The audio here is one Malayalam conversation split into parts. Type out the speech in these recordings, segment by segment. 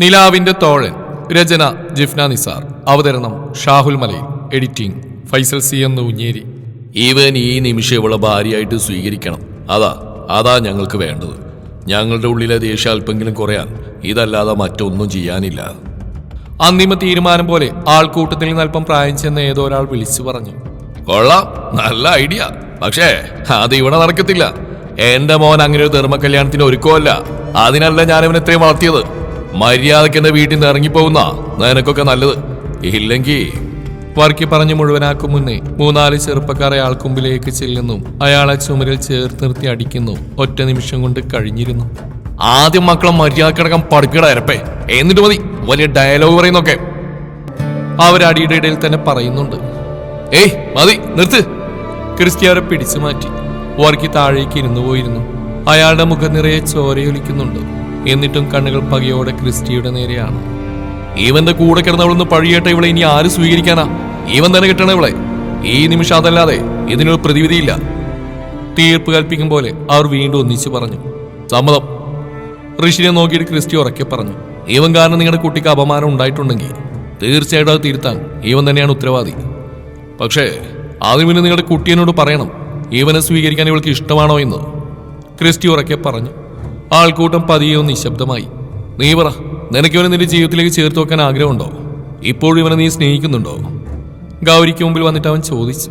നിലാവിന്റെ തോഴൻ രചന ജിഫ്ന നിസാർ. അവതരണം ഷാഹുൽ മലയിൽ. എഡിറ്റിംഗ് ഫൈസൽ സി എന്ന് ഉഞ്ഞേരി ഈവൻ ഈ നിമിഷം ഇവളെ ഭാര്യയായിട്ട് സ്വീകരിക്കണം. അതാ അതാ ഞങ്ങൾക്ക് വേണ്ടത്. ഞങ്ങളുടെ ഉള്ളിലെ ദേഷ്യം അല്പെങ്കിലും കുറയാൻ ഇതല്ലാതെ മറ്റൊന്നും ചെയ്യാനില്ല. അന്തിമ തീരുമാനം പോലെ ആൾക്കൂട്ടത്തിൽ നിന്ന് അല്പം പ്രായം ചെന്ന ഏതോ ഒരാൾ വിളിച്ചു പറഞ്ഞു. കൊള്ളാം നല്ല ഐഡിയ. പക്ഷേ അത് ഇവിടെ നടക്കത്തില്ല. എന്റെ മോൻ അങ്ങനെ ഒരു ധർമ്മ കല്യാണത്തിന് ഒരുക്കമല്ല. അതിനല്ല ഞാൻ ഇവനെ ഇത്രയും വളർത്തിയത്. മര്യാദയ്ക്ക് എന്റെ വീട്ടിൽ നിന്ന് ഇറങ്ങിപ്പോകുന്ന നിനക്കൊക്കെ നല്ലത്. ഇല്ലെങ്കിൽ വർക്കി പറഞ്ഞു മുഴുവനാക്കും മുന്നേ മൂന്നാൽ ചെറുപ്പക്കാർ അയാൾക്കുമ്പിലേക്ക് ചെല്ലുന്നു. അയാളെ ചുമരിൽ ചേർത്ത് നിർത്തി അടിക്കുന്നു. ഒറ്റ നിമിഷം കൊണ്ട് കഴിഞ്ഞിരുന്നു. ആദ്യം മക്കളെ മര്യാദക്കടക്കം പഠിക്കട എന്നിട്ട് മതി. വലിയ ഡയലോഗ് പറയുന്നൊക്കെ അവരടിയുടെ ഇടയിൽ തന്നെ പറയുന്നുണ്ട്. ഏയ് മതി നിർത്ത്. ക്രിസ്റ്റി അവരെ പിടിച്ചു മാറ്റി. വർക്കി താഴേക്ക് ഇരുന്നു പോയിരുന്നു. അയാളുടെ മുഖം നിറയെ ചോരയൊലിക്കുന്നുണ്ട്. എന്നിട്ടും കണ്ണുകൾ പകയോടെ ക്രിസ്റ്റിയുടെ നേരെയാണ്. ഇവന്റെ കൂടെ കിടന്നവളൊന്ന് പഴിയേട്ട ഇവളെ ഇനി ആര് സ്വീകരിക്കാനാ? ഇവൻ തന്നെ കിട്ടണ ഇവളെ. ഈ നിമിഷം അതല്ലാതെ ഇതിനൊരു പ്രതിവിധിയില്ല. തീർപ്പ് കൽപ്പിക്കും പോലെ അവർ വീണ്ടും ഒന്നിച്ചു പറഞ്ഞു. സമ്മതം. ഋഷിനെ നോക്കിയിട്ട് ക്രിസ്റ്റി ഉറക്കെ പറഞ്ഞു. ഇവൻ കാരണം നിങ്ങളുടെ കുട്ടിക്ക് അപമാനം ഉണ്ടായിട്ടുണ്ടെങ്കിൽ തീർച്ചയായിട്ടും അത് തിരുത്താൻ ഇവൻ തന്നെയാണ് ഉത്തരവാദി. പക്ഷേ ആദ്യം പിന്നെ നിങ്ങളുടെ കുട്ടിയനോട് പറയണം. ഇവനെ സ്വീകരിക്കാൻ ഇവൾക്ക് ഇഷ്ടമാണോ എന്ന്. ക്രിസ്റ്റി ഉറക്കെ പറഞ്ഞു. ആൾക്കൂട്ടം പതിയെ നിശബ്ദമായി. നീ പറ നിനക്കിവനെ നിന്റെ ജീവിതത്തിലേക്ക് ചേർത്ത് വെക്കാൻ ആഗ്രഹമുണ്ടോ? ഇപ്പോഴും ഇവനെ നീ സ്നേഹിക്കുന്നുണ്ടോ? ഗൗരിക്ക് മുമ്പിൽ വന്നിട്ട് അവൻ ചോദിച്ചു.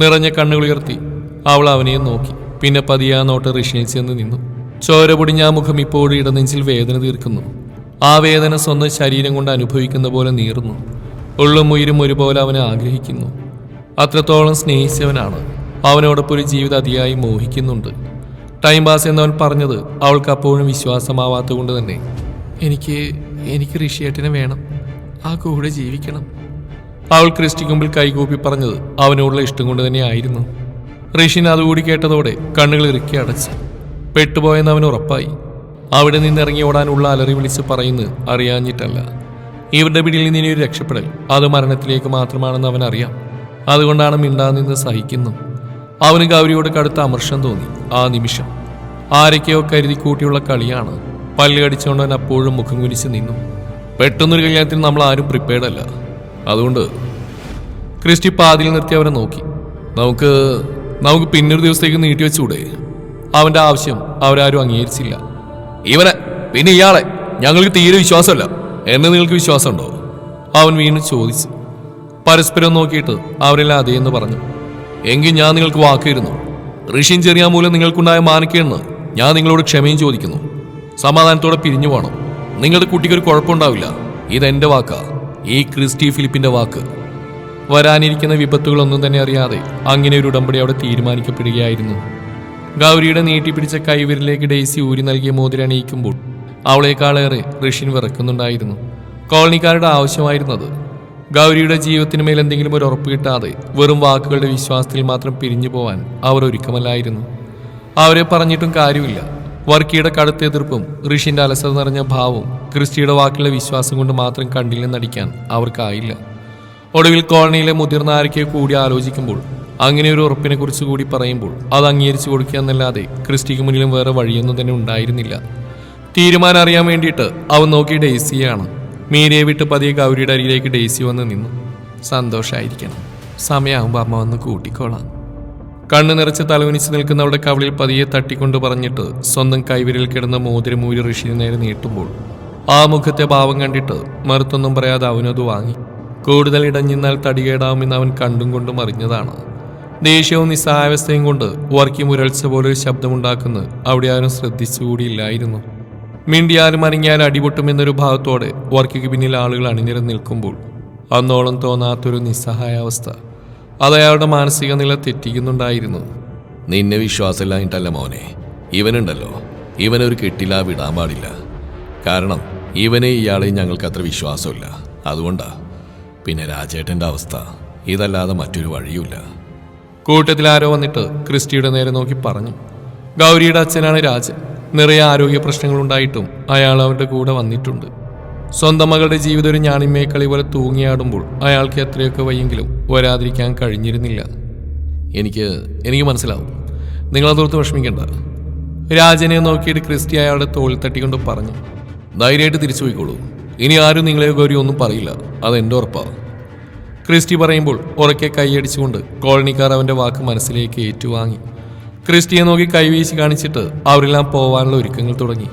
നിറഞ്ഞ കണ്ണുകൾ ഉയർത്തി അവൾ അവനെ നോക്കി. പിന്നെ പതിയെ ആ നോട്ട് ഋഷിനെ ചെന്ന് നിന്നു. ചോര പൊടിഞ്ഞ മുഖം ഇപ്പോഴും ഇടനെഞ്ചിൽ വേദന തീർക്കുന്നു. ആ വേദന സ്വന്തം ശരീരം കൊണ്ട് അനുഭവിക്കുന്ന പോലെ നീറുന്നു. ഉള്ളും ഉയരും ഒരുപോലെ അവനെ ആഗ്രഹിക്കുന്നു. അത്രത്തോളം സ്നേഹിച്ചവനാണ്. അവനോടൊപ്പം ഒരു ജീവിതം അതിയായി മോഹിക്കുന്നുണ്ട്. ടൈം പാസ് എന്നവൻ പറഞ്ഞത് അവൾക്ക് അപ്പോഴും വിശ്വാസമാവാത്ത കൊണ്ട് തന്നെ. എനിക്ക് എനിക്ക് ഋഷിയേട്ടനെ വേണം. ആ കൂടെ ജീവിക്കണം. അവൾ ക്രിസ്റ്റിക്ക് മുമ്പിൽ കൈകൂപ്പി പറഞ്ഞത് അവനോടുള്ള ഇഷ്ടം കൊണ്ട് തന്നെയായിരുന്നു ഋഷിന് അതുകൂടി കേട്ടതോടെ കണ്ണുകൾ ഇറുക്കി അടച്ചു. പെട്ടുപോയെന്ന് അവൻ ഉറപ്പായി. അവിടെ നിന്ന് നിന്നിറങ്ങി ഓടാനുള്ള അലറി വിളിച്ച് പറയുന്നത് അറിയാഞ്ഞിട്ടല്ല. ഇവരുടെ പിടിയിൽ നിന്ന് ഇനി ഒരു രക്ഷപ്പെടൽ. അത് മരണത്തിലേക്ക് മാത്രമാണെന്ന് അവൻ അറിയാം അതുകൊണ്ടാണ് മിണ്ടാതെ നിന്ന് സഹിക്കുന്നു. അവന് ഗൗരിയോട് കടുത്ത അമർഷം തോന്നി. ആ നിമിഷം. ആരൊക്കെയോ കരുതി കൂട്ടിയുള്ള കളിയാണ്. പല്ല് കടിച്ചുകൊണ്ട് അവൻ അപ്പോഴും മുഖം കുനിച്ച് നിന്നു. പെട്ടെന്നൊരു കല്യാണത്തിന് നമ്മൾ ആരും പ്രിപ്പയർഡ് അല്ല. അതുകൊണ്ട് ക്രിസ്റ്റി പാതിയിൽ നിർത്തി അവനെ നോക്കി. നമുക്ക് നമുക്ക് പിന്നൊരു ദിവസത്തേക്ക് നീട്ടി വെച്ചുകൂടെ? അവന്റെ ആവശ്യം അവരാരും അംഗീകരിച്ചില്ല. ഇവനെ പിന്നെ ഇയാളെ? ഞങ്ങൾക്ക് തീരെ വിശ്വാസമല്ല. എന്നെ നിങ്ങൾക്ക് വിശ്വാസമുണ്ടോ? അവൻ വീണ്ടും ചോദിച്ചു. പരസ്പരം നോക്കിയിട്ട് അവരെല്ലാം അതേന്ന് പറഞ്ഞു. എങ്കിൽ ഞാൻ നിങ്ങൾക്ക് വാക്കിയിരുന്നു ഋഷിൻ ചെറിയ മൂലം നിങ്ങൾക്കുണ്ടായ മാനക്കേണ്ടെന്ന് ഞാൻ നിങ്ങളോട് ക്ഷമയും ചോദിക്കുന്നു. സമാധാനത്തോടെ പിരിഞ്ഞു പോകണം നിങ്ങളുടെ കുട്ടിക്ക് ഒരു കുഴപ്പമുണ്ടാവില്ല. ഇതെന്റെ വാക്കാ. ഈ ക്രിസ്റ്റി ഫിലിപ്പിന്റെ വാക്ക്. വരാനിരിക്കുന്ന വിപത്തുകളൊന്നും തന്നെ അറിയാതെ അങ്ങനെ ഒരു ഉടമ്പടി അവിടെ തീരുമാനിക്കപ്പെടുകയായിരുന്നു. ഗൗരിയുടെ നീട്ടിപ്പിടിച്ച കൈവിരലേക്ക് ഡെയ്സി ഊരി നൽകിയ മോതിരണിയിക്കുമ്പോൾ അവളെക്കാളേറെ ഋഷിൻ വിറക്കുന്നുണ്ടായിരുന്നു. കോളനിക്കാരുടെ ആവശ്യമായിരുന്നത് ഗൗരിയുടെ ജീവിതത്തിന് മേൽ എന്തെങ്കിലും ഒരു ഉറപ്പ് കിട്ടാതെ വെറും വാക്കുകളുടെ വിശ്വാസത്തിൽ മാത്രം പിരിഞ്ഞു പോവാൻ അവർ ഒരുക്കമല്ലായിരുന്നു. അവരെ പറഞ്ഞിട്ടും കാര്യമില്ല. വർക്കിയുടെ കടുത്ത എതിർപ്പും ഋഷിന്റെ അലസത നിറഞ്ഞ ഭാവവും ക്രിസ്റ്റിയുടെ വാക്കിലെ വിശ്വാസം കൊണ്ട് മാത്രം കണ്ടില്ല നടിക്കാൻ അവർക്കായില്ല. ഒടുവിൽ കോളനിയിലെ മുതിർന്ന ആരൊക്കെ കൂടി ആലോചിക്കുമ്പോൾ അങ്ങനെ ഒരു ഉറപ്പിനെ കുറിച്ച് കൂടി പറയുമ്പോൾ അത് അംഗീകരിച്ചു കൊടുക്കുക എന്നല്ലാതെ ക്രിസ്റ്റിക്ക് മുന്നിലും വേറെ വഴിയൊന്നും തന്നെ ഉണ്ടായിരുന്നില്ല. തീരുമാനം അറിയാൻ വേണ്ടിയിട്ട് അവൻ നോക്കി ഡെയ്സിയാണ് മീരയെ വിട്ട് പതിയെ ഗൗരിയുടെ അരിയിലേക്ക് ഡെയ്സി വന്ന് നിന്നു. സന്തോഷമായിരിക്കണം സമയമാകുമ്പോൾ അമ്മ വന്ന് കൂട്ടിക്കോളാം. കണ്ണു നിറച്ച് തലവനിച്ച് നിൽക്കുന്നവളുടെ കവളിൽ പതിയെ തട്ടിക്കൊണ്ട് പറഞ്ഞിട്ട് സ്വന്തം കൈവിരൽ കിടന്ന മോതിരമൂരി ഋഷിന് നേരെ നീട്ടുമ്പോൾ ആ മുഖത്തെ ഭാവം കണ്ടിട്ട് മറുത്തൊന്നും പറയാതെ അവനത് വാങ്ങി. കൂടുതൽ ഇടഞ്ഞിന്നാൽ തടികേടാവുമെന്ന് അവൻ കണ്ടും കൊണ്ടും അറിഞ്ഞതാണ്. ദേഷ്യവും നിസ്സഹായാവസ്ഥയും കൊണ്ട് വർക്കി മുരൾച്ച പോലൊരു ശബ്ദമുണ്ടാക്കുന്നത് അവിടെ ആരും ശ്രദ്ധിച്ചുകൂടിയില്ലായിരുന്നു. മിണ്ടിയാലും അനങ്ങിയാലും അടിപൊട്ടുമെന്നൊരു ഭാഗത്തോടെ വർക്കിക്ക് പിന്നിൽ ആളുകൾ അണിനിരന്ന് നിൽക്കുമ്പോൾ അന്നോളം തോന്നാത്തൊരു നിസ്സഹായാവസ്ഥ. അത് അയാളുടെ മാനസിക നില തെറ്റിക്കുന്നുണ്ടായിരുന്നു. നിന്നെ വിശ്വാസമില്ലായിട്ടല്ല മോനെ. ഇവനുണ്ടല്ലോ. ഇവനൊരു കെട്ടില വിടാൻ പാടില്ല. കാരണം ഇവനെ ഇയാളെ ഞങ്ങൾക്ക് അത്ര വിശ്വാസമില്ല. അതുകൊണ്ടാ. പിന്നെ രാജേട്ടന്റെ അവസ്ഥ. ഇതല്ലാതെ മറ്റൊരു വഴിയുമില്ല. കൂട്ടത്തിൽ ആരോ വന്നിട്ട് ക്രിസ്റ്റിയുടെ നേരെ നോക്കി പറഞ്ഞു. ഗൗരിയുടെ അച്ഛനാണ് രാജൻ. നിറയെ ആരോഗ്യ പ്രശ്നങ്ങളുണ്ടായിട്ടും അയാൾ അവരുടെ കൂടെ വന്നിട്ടുണ്ട്. സ്വന്തം മകളുടെ ജീവിതം ഒരു ഞാണിമേക്കളി പോലെ തൂങ്ങിയാടുമ്പോൾ അയാൾക്ക് എത്രയൊക്കെ വയ്യെങ്കിലും വരാതിരിക്കാൻ കഴിഞ്ഞിരുന്നില്ല. എനിക്ക് എനിക്ക് മനസ്സിലാവും. നിങ്ങളതോർത്ത് വിഷമിക്കേണ്ട. രാജനെ നോക്കിയിട്ട് ക്രിസ്റ്റി അയാളുടെ തോളിൽ തട്ടിക്കൊണ്ട് പറഞ്ഞു ധൈര്യമായിട്ട് തിരിച്ചു പോയിക്കോളൂ. ഇനി ആരും നിങ്ങളെ ഗൗരി ഒന്നും പറയില്ല. അതെന്റെ ഉറപ്പാണ് ക്രിസ്റ്റി പറയുമ്പോൾ ഉറക്കെ കൈയടിച്ചുകൊണ്ട് കോളനിക്കാർ അവന്റെ വാക്ക് മനസ്സിലേക്ക് ഏറ്റുവാങ്ങി. ക്രിസ്റ്റിയെ നോക്കി കൈവീശി കാണിച്ചിട്ട് അവരെല്ലാം പോവാനുള്ള ഒരുക്കങ്ങൾ തുടങ്ങി.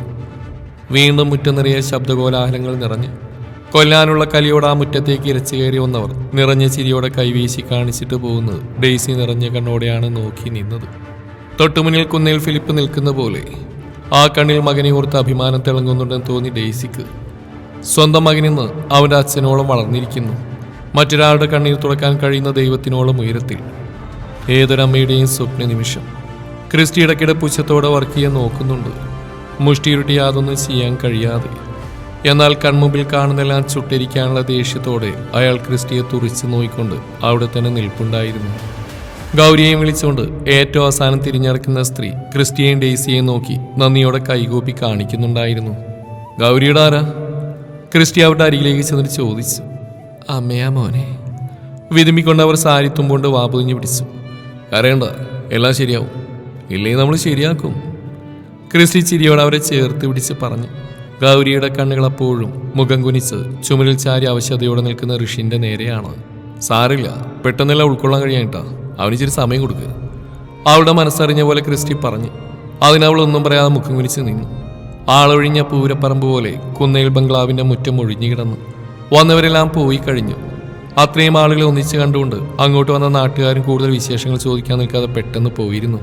വീണ്ടും മുറ്റം നിറയെ ശബ്ദകോലാഹലങ്ങൾ നിറഞ്ഞ് കൊല്ലാനുള്ള കലിയോട് ആ മുറ്റത്തേക്ക് ഇരച്ചു കയറി വന്നവർ നിറഞ്ഞ ചിരിയോടെ കൈവീശി കാണിച്ചിട്ട് പോകുന്നത് ഡെയ്സി നിറഞ്ഞ കണ്ണോടെയാണ് നോക്കി നിന്നത്. തൊട്ടുമുന്നിൽ കുന്നേൽ ഫിലിപ്പ് നിൽക്കുന്ന പോലെ ആ കണ്ണിൽ മകനെ ഓർത്ത് അഭിമാനം തിളങ്ങുന്നുണ്ടെന്ന് തോന്നി ഡെയ്സിക്ക്. സ്വന്തം മകനിന്ന് അവന്റെ അച്ഛനോളം വളർന്നിരിക്കുന്നു. മറ്റൊരാളുടെ കണ്ണീർ തുറക്കാൻ കഴിയുന്ന ദൈവത്തിനോളം ഉയരത്തിൽ. ഏതൊരമ്മയുടെയും സ്വപ്ന നിമിഷം ക്രിസ്റ്റി ഇടയ്ക്കിടെ പുച്ഛത്തോടെ വർക്ക് ചെയ്യാൻ നോക്കുന്നുണ്ട്. മുഷ്ടിയുരുട്ടി യാതൊന്നും ചെയ്യാൻ കഴിയാതെ. എന്നാൽ കൺമുമ്പിൽ കാണുന്നെല്ലാം ചുട്ടിരിക്കാനുള്ള ദേഷ്യത്തോടെ അയാൾ ക്രിസ്റ്റിയെ തുറിച്ചു നോയിക്കൊണ്ട് അവിടെ തന്നെ നിൽപ്പുണ്ടായിരുന്നു. ഗൗരിയെയും വിളിച്ചുകൊണ്ട് ഏറ്റവും അവസാനം തിരിഞ്ഞിറക്കുന്ന സ്ത്രീ ക്രിസ്റ്റിയെയും ഡെയ്സിയെയും നോക്കി നന്ദിയോടെ കൈകൂപ്പി കാണിക്കുന്നുണ്ടായിരുന്നു. ഗൗരിയുടെ ആരാ? ക്രിസ്റ്റി അവരുടെ അരികിലേക്ക് ചെന്നിട്ട് ചോദിച്ചു. അമ്മയാ മോനെ. വിതുമ്പിക്കൊണ്ട് അവർ സാരി വാപുതിഞ്ഞ് പിടിച്ചു. കരയണ്ട എല്ലാം ശരിയാവും. ഇല്ലെങ്കിൽ നമ്മൾ ശരിയാക്കും. ക്രിസ്റ്റി ചിരിയോട് അവരെ ചേർത്ത് പിടിച്ച് പറഞ്ഞു ഗൗരിയുടെ കണ്ണുകൾ അപ്പോഴും മുഖം കുനിച്ച് ചുമലിൽ ചാരി അവശതയോടെ നിൽക്കുന്ന ഋഷിന്റെ നേരെയാണ്. സാറില്ല പെട്ടെന്നല്ല ഉൾക്കൊള്ളാൻ കഴിയാനിട്ടാ അവന് ഇച്ചിരി സമയം കൊടുക്കുക അവളുടെ മനസ്സറിഞ്ഞ പോലെ ക്രിസ്റ്റി പറഞ്ഞു അതിനവൾ ഒന്നും പറയാതെ മുഖം കുനിച്ച് നിന്നു. ആളൊഴിഞ്ഞ പൂരപ്പറമ്പ് പോലെ കുന്നയിൽ ബംഗ്ലാവിന്റെ മുറ്റം ഒഴിഞ്ഞു കിടന്നു. വന്നവരെല്ലാം പോയി കഴിഞ്ഞു. അത്രയും ആളുകളെ ഒന്നിച്ച് കണ്ടുകൊണ്ട് അങ്ങോട്ട് വന്ന നാട്ടുകാരും കൂടുതൽ വിശേഷങ്ങൾ ചോദിക്കാൻ നിൽക്കാതെ പെട്ടെന്ന് പോയിരുന്നു.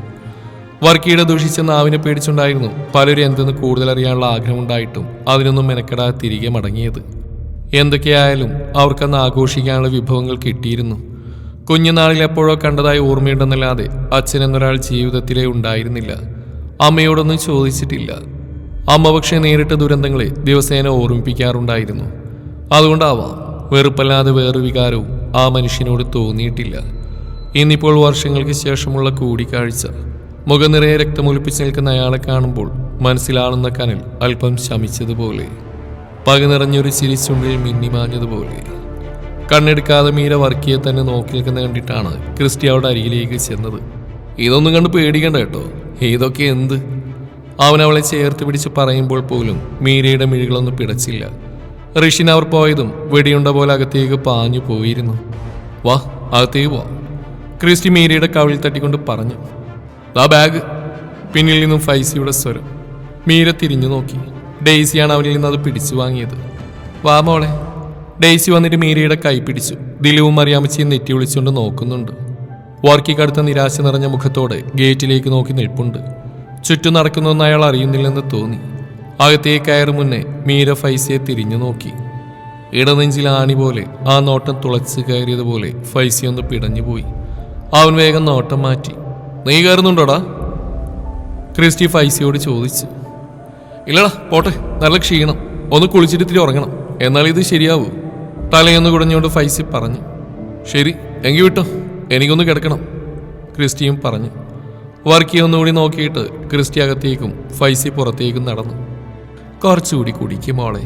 വർക്കിയുടെ ദൂഷിച്ച നാവിനെ പേടിച്ചുണ്ടായിരുന്നു. പലരും എന്തെന്ന് കൂടുതൽ അറിയാനുള്ള ആഗ്രഹമുണ്ടായിട്ടും അതിനൊന്നും മെനക്കെടാതെ തിരികെ മടങ്ങിയത്. എന്തൊക്കെയായാലും അവർക്കന്ന് ആഘോഷിക്കാനുള്ള വിഭവങ്ങൾ കിട്ടിയിരുന്നു. കുഞ്ഞുനാളിൽ എപ്പോഴോ കണ്ടതായി ഓർമ്മയുണ്ടെന്നല്ലാതെ അച്ഛൻ എന്നൊരാൾ ജീവിതത്തിലേ ഉണ്ടായിരുന്നില്ല. അമ്മയോടൊന്നും ചോദിച്ചിട്ടില്ല. അമ്മ പക്ഷേ നേരിട്ട ദുരന്തങ്ങളെ ദിവസേന ഓർമ്മിപ്പിക്കാറുണ്ടായിരുന്നു. അതുകൊണ്ടാവാം വെറുപ്പല്ലാതെ വേറൊരു വികാരവും ആ മനുഷ്യനോട് തോന്നിയിട്ടില്ല. ഇന്നിപ്പോൾ വർഷങ്ങൾക്ക് ശേഷമുള്ള കൂടിക്കാഴ്ച. മുഖം നിറയെ രക്തമൊലിപ്പിച്ച് നിൽക്കുന്ന അയാളെ കാണുമ്പോൾ മനസ്സിലാണെന്ന കനൽ അല്പം ശമിച്ചതുപോലെ. പക നിറഞ്ഞൊരു ചിരിച്ചുണ്ടിൽ മിന്നിമാഞ്ഞതുപോലെ കണ്ണെടുക്കാതെ മീര വർക്കിയെ തന്നെ നോക്കി നിൽക്കുന്ന കണ്ടിട്ടാണ് ക്രിസ്റ്റി അവിടെ അരികിലേക്ക് ചെന്നത്. ഇതൊന്നും കണ്ട് പേടിക്കണ്ട കേട്ടോ. ഇതൊക്കെ എന്ത്? അവൻ അവളെ ചേർത്ത് പിടിച്ച് പറയുമ്പോൾ പോലും മീരയുടെ മിഴികളൊന്നും പിടച്ചില്ല. ഋഷിൻ അവർ പോയതും വെടിയുണ്ട പോലെ അകത്തേക്ക് പാഞ്ഞു പോയിരുന്നു. വാ അകത്തേക്ക് വാ ക്രിസ്റ്റി മീരയുടെ കവിളിൽ തട്ടിക്കൊണ്ട് പറഞ്ഞു. ദാ ബാഗ് പിന്നിൽ നിന്നും ഫൈസിയുടെ സ്വരം. മീര തിരിഞ്ഞു നോക്കി. ഡെയ്സിയാണ് അവരിൽ നിന്ന് അത് പിടിച്ചു വാങ്ങിയത്. വാ മോളെ. ഡെയ്സി വന്നിട്ട് മീരയുടെ കൈ പിടിച്ചു. ദിലുവും അറിയാമച്ചിയും നെറ്റി വിളിച്ചുകൊണ്ട് നോക്കുന്നുണ്ട്. വർക്കിക്കടുത്ത നിരാശ നിറഞ്ഞ മുഖത്തോടെ ഗേറ്റിലേക്ക് നോക്കി നിൽപ്പുണ്ട്. ചുറ്റും നടക്കുന്നൊന്നും അയാൾ അറിയുന്നില്ലെന്ന് തോന്നി. അകത്തേക്ക് കയറി മുന്നേ മീര ഫൈസിയെ തിരിഞ്ഞു നോക്കി. ഇടനെഞ്ചിൽ ആണി പോലെ ആ നോട്ടം തുളച്ച് കയറിയതുപോലെ ഫൈസി ഒന്ന് പിടഞ്ഞുപോയി. അവൻ വേഗം നോട്ടം മാറ്റി. നീ കയറുന്നുണ്ടോടാ? ക്രിസ്റ്റി ഫൈസിയോട് ചോദിച്ചു. ഇല്ലടാ പോട്ടെ നല്ല ക്ഷീണം. ഒന്ന് കുളിച്ചിട്ട് ഇത്തിരി ഉറങ്ങണം. എന്നാൽ ഇത് ശരിയാവൂ. തലയൊന്ന് കുടഞ്ഞുകൊണ്ട് ഫൈസി പറഞ്ഞു. ശരി എങ്കിൽ വിട്ടോ. എനിക്കൊന്ന് കിടക്കണം. ക്രിസ്റ്റിയും പറഞ്ഞു. വർക്കി ഒന്നുകൂടി നോക്കിയിട്ട് ക്രിസ്റ്റി അകത്തേക്കും ഫൈസി പുറത്തേക്കും നടന്നു. കുറച്ചുകൂടി കുടിക്കും മോളെ.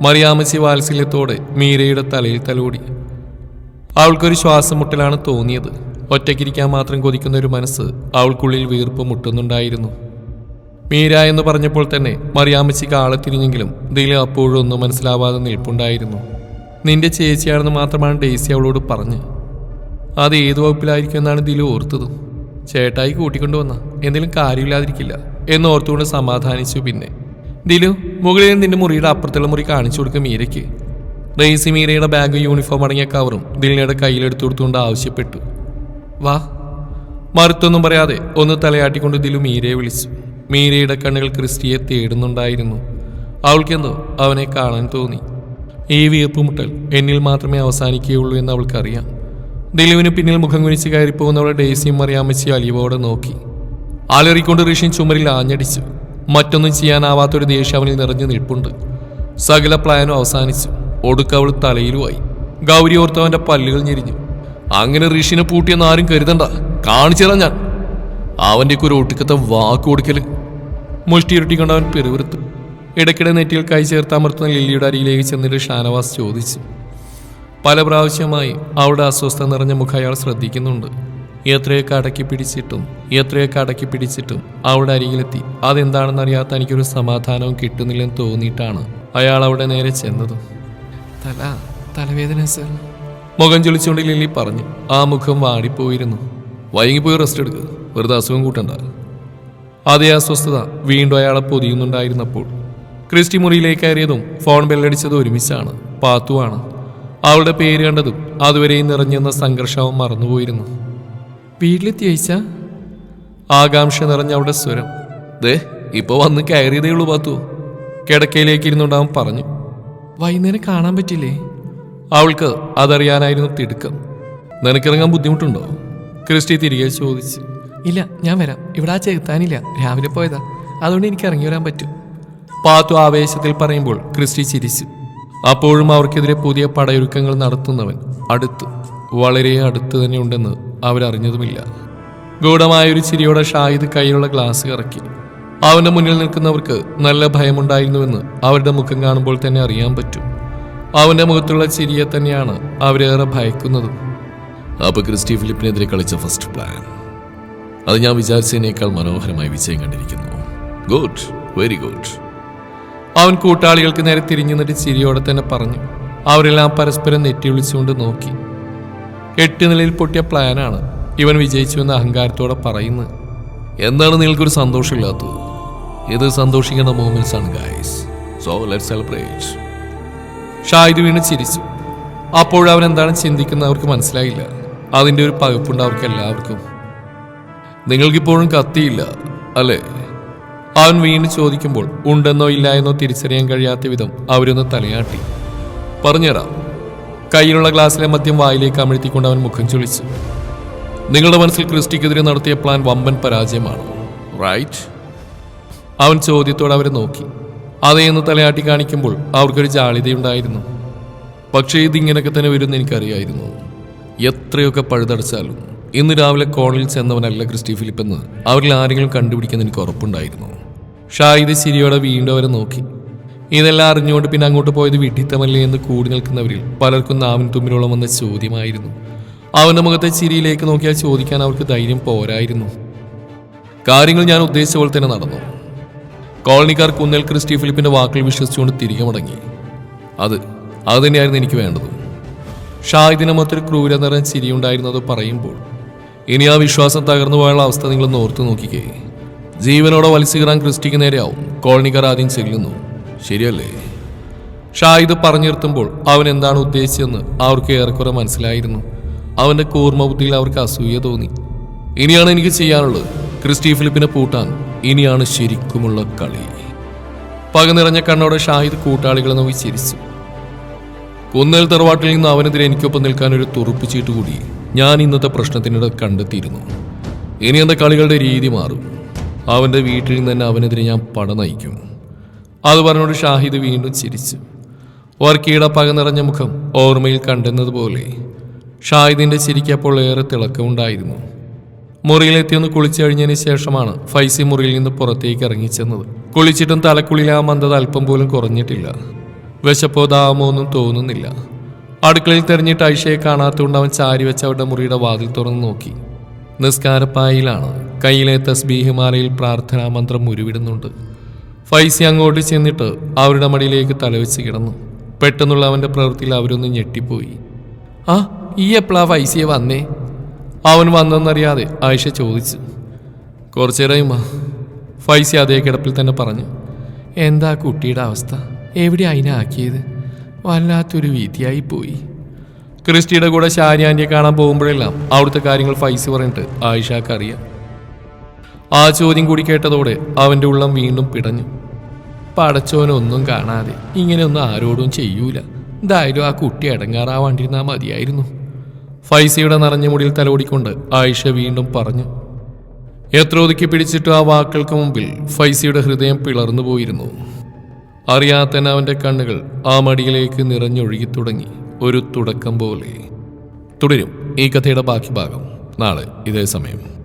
മറിയാമച്ചി വാത്സല്യത്തോടെ മീരയുടെ തലയിൽ തലോടി. അവൾക്കൊരു ശ്വാസം മുട്ടലാണ് തോന്നിയത്. ഒറ്റയ്ക്കിരിക്കാൻ മാത്രം കൊതിക്കുന്ന ഒരു മനസ്സ് അവൾക്കുള്ളിൽ വീർപ്പ് മുട്ടുന്നുണ്ടായിരുന്നു. മീര എന്ന് പറഞ്ഞപ്പോൾ തന്നെ മറിയാമ്മച്ചിക്ക് ആളെ തിരിഞ്ഞെങ്കിലും ദില അപ്പോഴും ഒന്നും മനസ്സിലാവാതെ നിൽപ്പുണ്ടായിരുന്നു. നിന്റെ ചേച്ചിയാണെന്ന് മാത്രമാണ് ഡേസി അവളോട് പറഞ്ഞ്. അത് ഏത് വകുപ്പിലായിരിക്കും എന്നാണ് ദിലു ഓർത്തത്. ചേട്ടായി കൂട്ടിക്കൊണ്ടുവന്ന എന്തെങ്കിലും കാര്യമില്ലാതിരിക്കില്ല. എന്ന് ഓർത്തുകൊണ്ട് സമാധാനിച്ചു പിന്നെ. ദിലു മുകളിൽ നിന്റെ മുറിയുടെ അപ്പുറത്തുള്ള മുറി കാണിച്ചു കൊടുക്കും മീരയ്ക്ക്. റേസി മീരയുടെ ബാഗ് യൂണിഫോം അടങ്ങിയ കവറും ദിലിനയുടെ കയ്യിലെടുത്തു കൊടുത്തുകൊണ്ട് ആവശ്യപ്പെട്ടു. വാ. മറുത്തൊന്നും പറയാതെ ഒന്ന് തലയാട്ടിക്കൊണ്ട് ദിലു മീരയെ വിളിച്ചു. മീരയുടെ കണ്ണുകൾ ക്രിസ്റ്റിയെ തേടുന്നുണ്ടായിരുന്നു. അവൾക്കെന്തോ അവനെ കാണാൻ തോന്നി. ഈ വീർപ്പുമുട്ടൽ എന്നിൽ മാത്രമേ അവസാനിക്കുകയുള്ളൂ എന്ന് അവൾക്കറിയാം. ദിലുവിന് പിന്നിൽ മുഖം കുനിച്ച് കയറിപ്പോകുന്നവളെ ഡേസിയും മറിയാമ്മച്ചിയും അലിവോടെ നോക്കി. അലറിക്കൊണ്ട് ഋഷി ചുമരിൽ ആഞ്ഞടിച്ചു. മറ്റൊന്നും ചെയ്യാനാവാത്തൊരു ദേഷ്യം അവനിൽ നിറഞ്ഞു നിൽപ്പുണ്ട്. സകല പ്ലാനും അവസാനിച്ചു. ഒടുക്കവൾ തലയിലുമായി. ഗൗരി ഓർത്തവന്റെ പല്ലുകൾ ഞെരിഞ്ഞു. അങ്ങനെ ഋഷിനെ പൂട്ടിയെന്ന് ആരും കരുതണ്ട. കാണിച്ചതാ ഞാൻ. അവന്റെ ഒരു ഒട്ടിക്കത്തെ വാക്ക് കൊടുക്കൽ. മുഷ്ടി കണ്ടവൻ അവൻ പെരുവിറുത്തു ഇടയ്ക്കിടെ നെറ്റിയിൽ കൈ ചേർത്ത് അമർത്തുന്ന ലില്ലിയുടെ അരിയിലേക്ക് ചെന്നിട്ട് ഷാനവാസ് ചോദിച്ചു. പല പ്രാവശ്യമായി അവളുടെ അസ്വസ്ഥ നിറഞ്ഞ മുഖം അയാൾ ശ്രദ്ധിക്കുന്നുണ്ട്. എത്രയൊക്കെ അടക്കി പിടിച്ചിട്ടും എത്രയൊക്കെ അടക്കി പിടിച്ചിട്ടും അവളുടെ അരികിലെത്തി. അതെന്താണെന്നറിയാത്ത എനിക്കൊരു സമാധാനവും കിട്ടുന്നില്ലെന്ന് തോന്നിയിട്ടാണ് അയാൾ അവിടെ നേരെ ചെന്നത്. തല തലവേദന സർ. മുഖം ചൊളിച്ചുകൊണ്ട് ലില്ലി പറഞ്ഞു. ആ മുഖം വാടിപ്പോയിരുന്നു. വൈകിപ്പോയി റെസ്റ്റ് എടുക്കുക വെറുതെ അസുഖം കൂട്ടണ്ട. അതേ അസ്വസ്ഥത വീണ്ടും അയാളെ പൊതിയുന്നുണ്ടായിരുന്നപ്പോൾ ക്രിസ്റ്റി മുറിയിലേക്ക് കയറിയതും ഫോൺ ബെല്ലടിച്ചതും ഒരുമിച്ചാണ്. പാത്തുവാണ് അവളുടെ പേര് കണ്ടതും അതുവരെയും നിറഞ്ഞെന്ന സംഘർഷവും മറന്നുപോയിരുന്നു. വീട്ടിലെത്തി അയച്ച ആകാംക്ഷ നിറഞ്ഞ അവളുടെ സ്വരം. ദേ ഇപ്പൊ വന്ന് കയറിയതേ ഉള്ളൂ പാത്തു. കിടക്കയിലേക്ക് ഇരുന്നുണ്ടാവും പറഞ്ഞു. വൈകുന്നേരം കാണാൻ പറ്റില്ലേ? അവൾക്ക് അതറിയാനായിരുന്നു തിടുക്കം. നിനക്കിറങ്ങാൻ ബുദ്ധിമുട്ടുണ്ടോ? ക്രിസ്റ്റി തിരികെ ചോദിച്ചു ഇല്ല ഞാൻ വരാം. ഇവിടെ ആ ചെകുത്താനില്ല. രാവിലെ പോയതാ. അതുകൊണ്ട് എനിക്ക് ഇറങ്ങി വരാൻ പറ്റും. പാത്തു ആവേശത്തിൽ പറയുമ്പോൾ ക്രിസ്റ്റി ചിരിച്ചു. അപ്പോഴും അവർക്കെതിരെ പുതിയ പടയൊരുക്കങ്ങൾ നടത്തുന്നവൻ അടുത്ത് വളരെ അടുത്ത് തന്നെ ഉണ്ടെന്ന് അവരറിഞ്ഞതുമില്ല. ഗൂഢമായൊരു ചിരിയോടെ ഷാഹിദ് കയ്യിലുള്ള ഗ്ലാസ് ഇറക്കി അവന്റെ മുന്നിൽ നിൽക്കുന്നവർക്ക് നല്ല ഭയമുണ്ടായിരുന്നുവെന്ന് അവരുടെ മുഖം കാണുമ്പോൾ തന്നെ അറിയാൻ പറ്റും. അവന്റെ മുഖത്തുള്ള ചിരിയെ തന്നെയാണ് അവരേറെ ഭയക്കുന്നത്. അപ്പൊ ക്രിസ്റ്റി ഫിലിപ്പിനെതിരെ കളിച്ച ഫസ്റ്റ് പ്ലാൻ അത് ഞാൻ വിചാരിച്ചതിനേക്കാൾ മനോഹരമായി വിജയം കണ്ടിരിക്കുന്നു. ഗുഡ് വെരി ഗുഡ് അവൻ കൂട്ടാളികൾക്ക് നേരെ തിരിഞ്ഞു നിന്നിട്ട് ചിരിയോടെ തന്നെ പറഞ്ഞു. അവരെല്ലാം പരസ്പരം നെറ്റി വിളിച്ചുകൊണ്ട് നോക്കി. എട്ട് നിലയിൽ പൊട്ടിയ പ്ലാനാണ് ഇവൻ വിജയിച്ചുവെന്ന് അഹങ്കാരത്തോടെ പറയുന്നത്. എന്താണ് നിങ്ങൾക്കൊരു സന്തോഷമില്ലാത്തത്? ഇത് സന്തോഷിക്കേണ്ട മൂമെന്റ്സ് ആണ് guys so let celebrate Shahid വീണ് ചിരിച്ചു. അപ്പോഴവൻ എന്താണ് ചിന്തിക്കുന്നത് അവർക്ക് മനസ്സിലായില്ല. അതിന്റെ ഒരു പകപ്പുണ്ട് അവർക്ക് എല്ലാവർക്കും. നിങ്ങൾക്കിപ്പോഴും കത്തിയില്ല അല്ലേ? അവൻ വീണ് ചോദിക്കുമ്പോൾ ഉണ്ടെന്നോ ഇല്ല എന്നോ തിരിച്ചറിയാൻ കഴിയാത്ത വിധം അവരൊന്ന് തലയാട്ടി. പറഞ്ഞുതരാം. കയ്യിലുള്ള ഗ്ലാസ്സിലെ മദ്യം വായിലേക്ക് അമഴ്ത്തിക്കൊണ്ട് അവൻ മുഖം ചൊളിച്ചു. നിങ്ങളുടെ മനസ്സിൽ ക്രിസ്റ്റിക്കെതിരെ നടത്തിയ പ്ലാൻ വമ്പൻ പരാജയമാണ്. റൈറ്റ് അവൻ ചോദ്യത്തോടെ അവരെ നോക്കി. അതേന്ന് തലയാട്ടി കാണിക്കുമ്പോൾ അവർക്കൊരു ജാളിതയുണ്ടായിരുന്നു. പക്ഷേ ഇതിങ്ങനെയൊക്കെ തന്നെ വരുമെന്ന് എനിക്കറിയായിരുന്നു. എത്രയൊക്കെ പഴുതടച്ചാലും. ഇന്ന് രാവിലെ കോളനിൽ ചെന്നവനല്ല ക്രിസ്റ്റി ഫിലിപ്പ് എന്ന് അവരിൽ ആരെങ്കിലും കണ്ടുപിടിക്കാൻ എനിക്ക് ഉറപ്പുണ്ടായിരുന്നു. ഷാഹിദ് ശരിയോടെ വീണ്ടും അവരെ നോക്കി. ഇതെല്ലാം അറിഞ്ഞുകൊണ്ട് പിന്നെ അങ്ങോട്ട് പോയത് വിഡിത്തമല്ലേ എന്ന് കൂടി നിൽക്കുന്നവരിൽ പലർക്കും നാവിൻ തുമ്പിലോളം വന്ന ചോദ്യമായിരുന്നു. അവന്റെ മുഖത്തെ ചിരിയിലേക്ക് നോക്കിയാൽ ചോദിക്കാൻ അവർക്ക് ധൈര്യം പോരായിരുന്നു. കാര്യങ്ങൾ ഞാൻ ഉദ്ദേശിച്ച പോലെ തന്നെ നടന്നു. കോളനിക്കാർ കുന്നേൽ ക്രിസ്റ്റി ഫിലിപ്പിന്റെ വാക്കുകൾ വിശ്വസിച്ചുകൊണ്ട് തിരികെ മടങ്ങി. അത് അത് തന്നെയായിരുന്നു എനിക്ക് വേണ്ടത്. ഷാഹിദിന് മറ്റൊരു ക്രൂര നിറം ചിരിയുണ്ടായിരുന്നത് പറയുമ്പോൾ ഇനി ആ വിശ്വാസം തകർന്നു പോയുള്ള അവസ്ഥ നിങ്ങളൊന്ന് ഓർത്തു നോക്കിക്കേ. ജീവനോടെ വലിച്ചു കീറാൻ ക്രിസ്റ്റിക്ക് നേരെയാവും. കോളനിക്കാർ ആദ്യം ചെല്ലുന്നു. ശരിയല്ലേ? ഷാഹിദ് പറഞ്ഞു നിർത്തുമ്പോൾ അവൻ എന്താണ് ഉദ്ദേശിച്ചതെന്ന് അവർക്ക് ഏറെക്കുറെ മനസ്സിലായിരുന്നു. അവന്റെ കൂർമ്മബുദ്ധിയിൽ അവർക്ക് അസൂയ തോന്നി. ഇനിയാണ് എനിക്ക് ചെയ്യാനുള്ളത്. ക്രിസ്റ്റി ഫിലിപ്പിനെ പൂട്ടാൻ ഇനിയാണ് ശരിക്കുമുള്ള കളി. പക നിറഞ്ഞ കണ്ണോടെ ഷാഹിദ് കൂട്ടാളികളെ നോക്കി ചിരിച്ചു കുന്നൽ തറവാട്ടിൽ നിന്ന് അവനെതിരെ എനിക്കൊപ്പം നിൽക്കാൻ ഒരു തുറുപ്പ് ചീട്ട് കൂടി ഞാൻ ഇന്നത്തെ പ്രശ്നത്തിനിടെ കണ്ടെത്തിയിരുന്നു. ഇനി എന്താ കളികളുടെ രീതി മാറും. അവന്റെ വീട്ടിൽ നിന്ന് തന്നെ അവനെതിരെ ഞാൻ പട നയിക്കും. അത് പറഞ്ഞോട് ഷാഹിദ് വീണ്ടും ചിരിച്ചു. വർക്കിയുടെ പക നിറഞ്ഞ മുഖം ഓർമ്മയിൽ കണ്ടെന്നതുപോലെ ഷാഹിദിന്റെ ചിരിക്കപ്പോൾ ഏറെ തിളക്കമുണ്ടായിരുന്നു. മുറിയിലെത്തിയൊന്ന് കുളിച്ചു കഴിഞ്ഞതിന് ശേഷമാണ് ഫൈസി മുറിയിൽ നിന്ന് പുറത്തേക്ക് ഇറങ്ങിച്ചെന്നത് കുളിച്ചിട്ടും തലക്കുളിയിൽ ആ മന്ദത അല്പം പോലും കുറഞ്ഞിട്ടില്ല. വിശപ്പോ ദാമോ ഒന്നും തോന്നുന്നില്ല. അടുക്കളയിൽ തെരഞ്ഞിട്ട് ഐഷയെ കാണാത്തതുകൊണ്ട് അവൻ ചാരി വെച്ച് അവരുടെ മുറിയുടെ വാതിൽ തുറന്ന് നോക്കി. നിസ്കാരപ്പായിലാണ്. കയ്യിലെ തസ്ബീഹിമാലയിൽ പ്രാർത്ഥനാ മന്ത്രം ഉരുവിടുന്നുണ്ട്. ഫൈസി അങ്ങോട്ട് ചെന്നിട്ട് അവരുടെ മടിയിലേക്ക് തലവെച്ച് കിടന്നു. പെട്ടെന്നുള്ള അവന്റെ പ്രവൃത്തിയിൽ അവരൊന്ന് ഞെട്ടിപ്പോയി. ആ ഈ എപ്പോഴാ ഫൈസിയെ വന്നേ? അവൻ വന്നെന്നറിയാതെ ആയിഷ ചോദിച്ചു. കുറച്ചേരായുമാ ഫൈസി അതേ കിടപ്പിൽ തന്നെ പറഞ്ഞു. എന്താ കുട്ടിയുടെ അവസ്ഥ? എവിടെ അതിനെ ആക്കിയത്? വല്ലാത്തൊരു വീതിയായി പോയി ക്രിസ്റ്റിയുടെ കൂടെ ഷാരിയാന്റെ കാണാൻ പോകുമ്പോഴെല്ലാം അവിടുത്തെ കാര്യങ്ങൾ ഫൈസി പറഞ്ഞിട്ട് ആയിഷക്ക് അറിയാം ആ ചോദ്യം കൂടി കേട്ടതോടെ അവന്റെ ഉള്ളം വീണ്ടും പിടഞ്ഞു. പടച്ചോനൊന്നും കാണാതെ ഇങ്ങനെയൊന്നും ആരോടും ചെയ്യൂല. എന്തായാലും ആ കുട്ടി അടങ്ങാറാവാണ്ടിരുന്നാൽ മതിയായിരുന്നു. ഫൈസയുടെ നിറഞ്ഞ മുടിയിൽ തലോടിക്കൊണ്ട് ആയിഷ വീണ്ടും പറഞ്ഞു എത്ര ഒതുക്കി പിടിച്ചിട്ടും ആ വാക്കുകൾക്ക് മുമ്പിൽ ഫൈസിയുടെ ഹൃദയം പിളർന്നു പോയിരുന്നു. അറിയാത്തന്നെ അവന്റെ കണ്ണുകൾ ആ മടിയിലേക്ക് നിറഞ്ഞൊഴുകി തുടങ്ങി ഒരു തുടക്കം പോലെ. തുടരും ഈ കഥയുടെ ബാക്കി ഭാഗം. നാളെ ഇതേ സമയം.